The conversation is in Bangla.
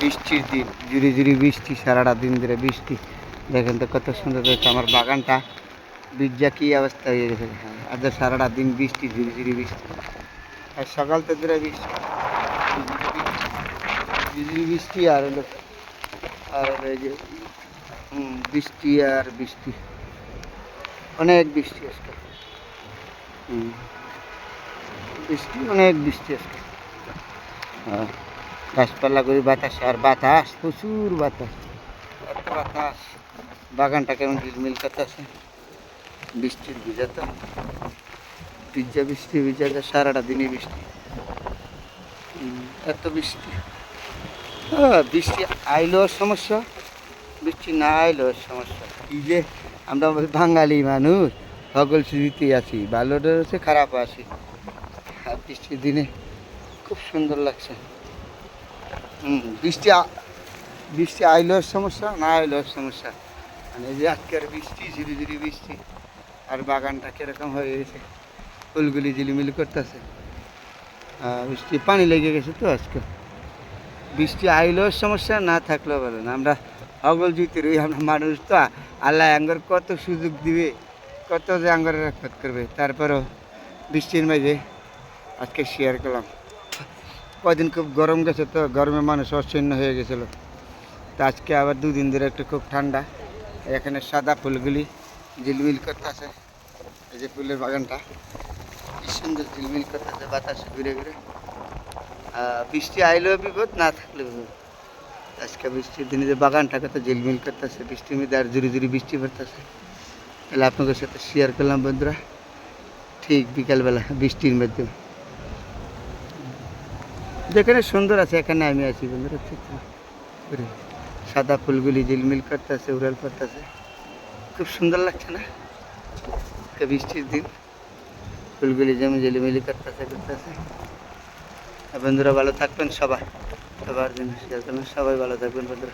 বৃষ্টির দিন জুড়ি জুড়ি বৃষ্টি সারাটা দিন ধরে বৃষ্টি। দেখেন তো কত সুন্দর হয়েছে আমার বাগানটা। বীজা কি অবস্থা হয়ে গেছে। হ্যাঁ, আজ সারাটা দিন বৃষ্টি ঝুড়ি ঝুড়ি বৃষ্টি। আর সকাল তো ধরে বৃষ্টি। ঝুড়ি বৃষ্টি আর হলো আর হলো এই যে হুম, বৃষ্টি আর বৃষ্টি। অনেক বৃষ্টি আজকে। হুম। বৃষ্টি অনেক বৃষ্টি আজকে। হ্যাঁ। গাছপালা করে বাতাস আর বাতাস, প্রচুর বাতাস। এত বাতাস। বাগানটা কেমন ঝিলমিল করতেছে? বৃষ্টির ভিজা তো। ভিজা বৃষ্টি, ভিজা যা, সারাটা দিনই বৃষ্টি। এত বৃষ্টি। বৃষ্টি আইলেও সমস্যা, বৃষ্টি না আইলেও সমস্যা। কি যে আমরা বাঙালি মানুষ সকল সুবিতে আছি ভালোটা হচ্ছে খারাপ আছি। আর বৃষ্টির দিনে খুব সুন্দর লাগছে। হুম, বৃষ্টি বৃষ্টি আইলেও সমস্যা, না আইলেও সমস্যা। মানে যে আজকের বৃষ্টি ঝিরি ঝিরি বৃষ্টি, আর বাগানটা কীরকম হয়ে গেছে, ফুলগুলি ঝিলিমিলি করতেছে। বৃষ্টি পানি লেগে গেছে তো আজকে। বৃষ্টি আইলেও সমস্যা, না থাকলেও বলেন আমরা অগল জিতে রই আমরা মানুষ তো, আল্লাহ আঙ্গর কত সুযোগ দিবে, কত যে আঙ্গর রক্ষত করবে। তারপরও বৃষ্টির মাঝে আজকে শেয়ার করলাম। কদিন খুব গরম গেছে তো গরমে মানুষ অচ্ছিন্ন হয়ে গেছিল। তো আজকে আবার দুদিন ধরে একটু খুব ঠান্ডা। এখানে সাদা ফুলগুলি ঝিলমিল করতেছে। এই যে ফুলের বাগানটা, কি সুন্দর ঝিলমিল করতেছে, বাতাসে ঘুরে ঘুরে। বৃষ্টি আইলেও বিপদ, না থাকলেও বিপদ। আজকে বৃষ্টির দিনে যে বাগানটা কত ঝিলমিল করতেছে, বৃষ্টির মধ্যে আর জুড়ি জুড়ি বৃষ্টি পড়তেছে। তাহলে আপনাদের সাথে শেয়ার করলাম বন্ধুরা। ঠিক বিকালবেলা বৃষ্টির মধ্যে। যেখানে সুন্দর আছে, এখানে আমি আছি বন্ধুরা সাদা ফুলগুলি ঝিলমিল করতেছে, উড়াল করতেছে। খুব সুন্দর লাগছে না? বৃষ্টির দিন, ফুলগুলি যেমন ঝিলিমিলি করতেছে করতেছে। বন্ধুরা, ভালো থাকবেন সবাই। সবার জন্য সবাই ভালো থাকবেন বন্ধুরা।